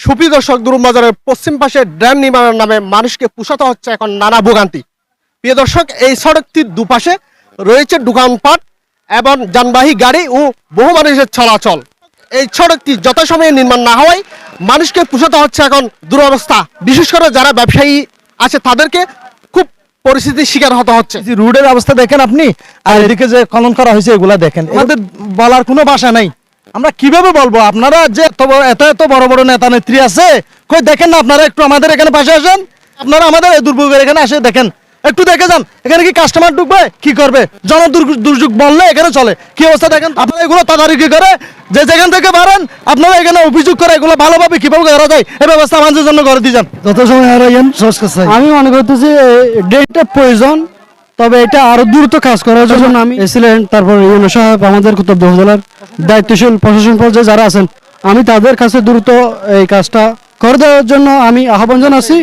সুপ্রিয় দর্শক দুরুমবাজারের পশ্চিম পাশে ড্যাম নির্মাণের নামে মানুষকে পুষাতে হচ্ছে এখন নানা ভোগান্তি। প্রিয় দর্শক এই সড়কটির দুপাশে রয়েছে দোকানপাট এবং যানবাহী গাড়ি ও বহু মানুষের চলাচল। এই সড়কটি যথাসময়ে নির্মাণ না হওয়ায় মানুষকে পুষাতে হচ্ছে এখন দুরবস্থা। বিশেষ করে যারা ব্যবসায়ী আছে তাদেরকে খুব পরিস্থিতির শিকার হতে হচ্ছে। রোডের অবস্থা দেখেন আপনি আর এদিকে যে খনন করা হয়েছে এগুলা দেখেন। আমাদের বলার কোনো ভাষা নাই। আমরা কীভাবে বলব? আপনারা যে এত এত এত বড় বড় নেতা নেত্রী আছে কই দেখেন না আপনারা একটু আমাদের এখানে পাশে আসেন? আপনারা আমাদের এই দুর্ভোগের এখানে আসে দেখেন। একটু দেখে যান এখানে কি কাস্টমার ঢুকবে? কি করবে? জন দুর্যোগ বললে এখানে চলে। কি অবস্থা দেখেন? আপনারা এগুলো তদারকি করে যে যেখান থেকে পারেন আপনারা এখানে অভিযোগ করে এগুলো ভালোভাবে কীভাবে করা যায় এই ব্যবস্থা মানুষের জন্য করে দিয়ে যান। যত সময় আমি মনে করতেছি ডেটটা প্রয়োজন। তবে এটা আরও দ্রুত কাজ করার জন্য আমি এসিলেন্ট তারপর ইউনো সাহেব আমাদের কুতুব জেলার দায়িত্বশীল প্রশাসন পর্যায়ে যারা আছেন আমি তাদের কাছে দ্রুত এই কাজটা করে দেওয়ার জন্য আমি আহ্বান জানাচ্ছি।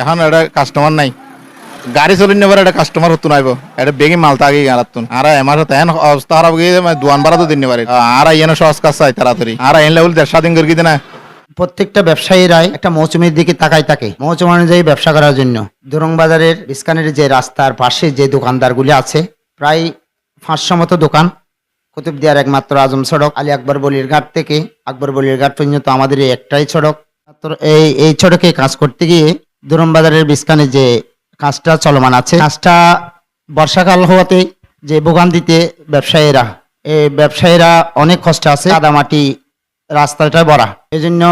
এখন এটা কাস্টমার নাই। গাড়ি চলি নেবার এটা কাস্টমার হতো নাইব এটা বেগে মালতা আগে গেলাতুন আর এমার হতো এন অবস্থা খারাপ গিয়ে দোয়ান তো দিন পারে আর ইয়েন সহজ কাজ চাই তাড়াতাড়ি আর এন লেভেল দেড় স্বাধীন করে দিতে না প্রত্যেকটা ব্যবসায়ীরাই একটা মৌসুমীর দিকে তাকাই থাকে। মৌসুম অনুযায়ী ব্যবসা করার জন্য। দুরং বাজারের বিস্কানের যে রাস্তার পাশে যে দোকানদারগুলি আছে, প্রায় পাঁচশো মতো দোকান। কুতুবদিয়ার একমাত্র আজম সড়ক, আলী আকবর বলির ঘাট থেকে। আকবর বলির ঘাট পর্যন্ত আমাদের একটাই সড়ক। মাত্র এই এই সড়কে কাজ করতে গিয়ে দুরং বাজারের বিস্কানে যে কাজটা চলমান আছে, কাজটা বর্ষাকাল হওয়াতে যে ভোগান্তিতে ব্যবসায়ীরা, এই ব্যবসায়ীরা অনেক কষ্ট আছে। কাদামাটি রাস্তাটা ভরা। এই জন্য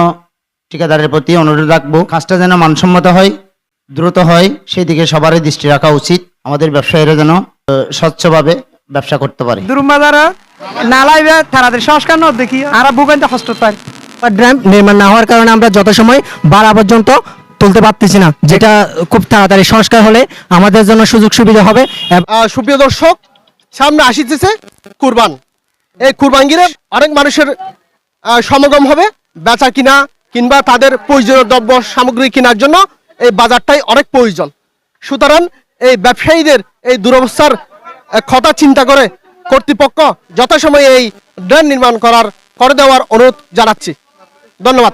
ঠিকাদারের প্রতি অনুরোধ রাখব কাজটা যেন মানসম্মত হয় দ্রুত হয় সেই দিকে সবারই দৃষ্টি রাখা উচিত। আমাদের ব্যবসায়ীরা যেন আহ, স্বচ্ছভাবে ব্যবসা করতে পারে। দুরুম্বাজারা নালাইবে তাড়াতাড়ি সংস্কার না দেখি আর ভূগন্ত কষ্ট পাই ড্যাম নির্মাণ না হওয়ার কারণে আমরা যত সময় বাড়া পর্যন্ত তুলতে পারতেছি না যেটা খুব তাড়াতাড়ি সংস্কার হলে আমাদের জন্য সুযোগ সুবিধা হবে। আহ, সুপ্রিয় দর্শক সামনে আসিতেছে কুরবান। এই কুরবান গিরে অনেক মানুষের সমাগম হবে। বেচা কিনা কিংবা তাদের প্রয়োজনীয় দ্রব্য, সামগ্রী কেনার জন্য এই বাজারটাই অনেক প্রয়োজন। সুতরাং এই ব্যবসায়ীদের এই দুরবস্থার ক্ষতা চিন্তা করে কর্তৃপক্ষ যথাসময়ে এই ড্রেন নির্মাণ করার, করে দেওয়ার অনুরোধ জানাচ্ছি। ধন্যবাদ।